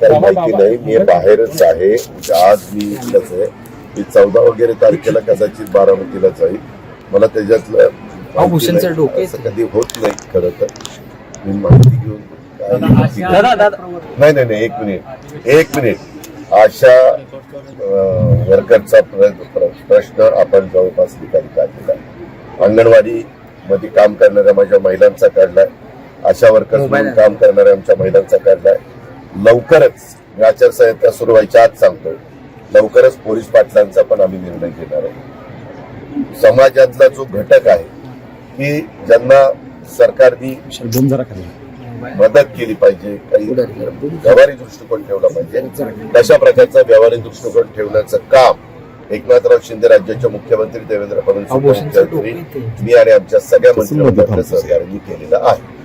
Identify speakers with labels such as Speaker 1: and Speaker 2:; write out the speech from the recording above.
Speaker 1: काही माहिती नाही. मी बाहेरच आहे. आज मी इथलंच आहे. मी चौदा वगैरे तारखेला कदाचित बारामतीला जाईल. मला त्याच्यातलं कधी होत नाही खरं तर. मी माहिती घेऊन नाही नाही नाही एक मिनिट. एक मिनिट. आशा अं, वर्करचा प्र- प्र- प्रश्न आपण जवळपास निकाली काढलेला अंगणवाडी मध्ये काम करणाऱ्या माझ्या महिलांचा काढलाय. आशा वर्कर्स म्हणून काम करणाऱ्या आमच्या महिलांचा काढलाय. लवकरच मी आचारसंहिता सुरू व्हायच्या आत सांगतोय लवकरच पोलीस पाटलांचा पण आम्ही निर्णय घेणार आहे समाजातला जो घटक आहे की ज्यांना सरकारने मदत केली पाहिजे काही व्यवहारी दृष्टिकोन ठेवला पाहिजे तशा प्रकारचा व्यवहारी दृष्टिकोन ठेवण्याचं काम एकनाथराव शिंदे राज्याचे मुख्यमंत्री देवेंद्र फडणवीस मुख्यमंत्री. मी आणि आमच्या सगळ्या मंत्रिमंडळाच्या? सहकार्याने केलेलं आहे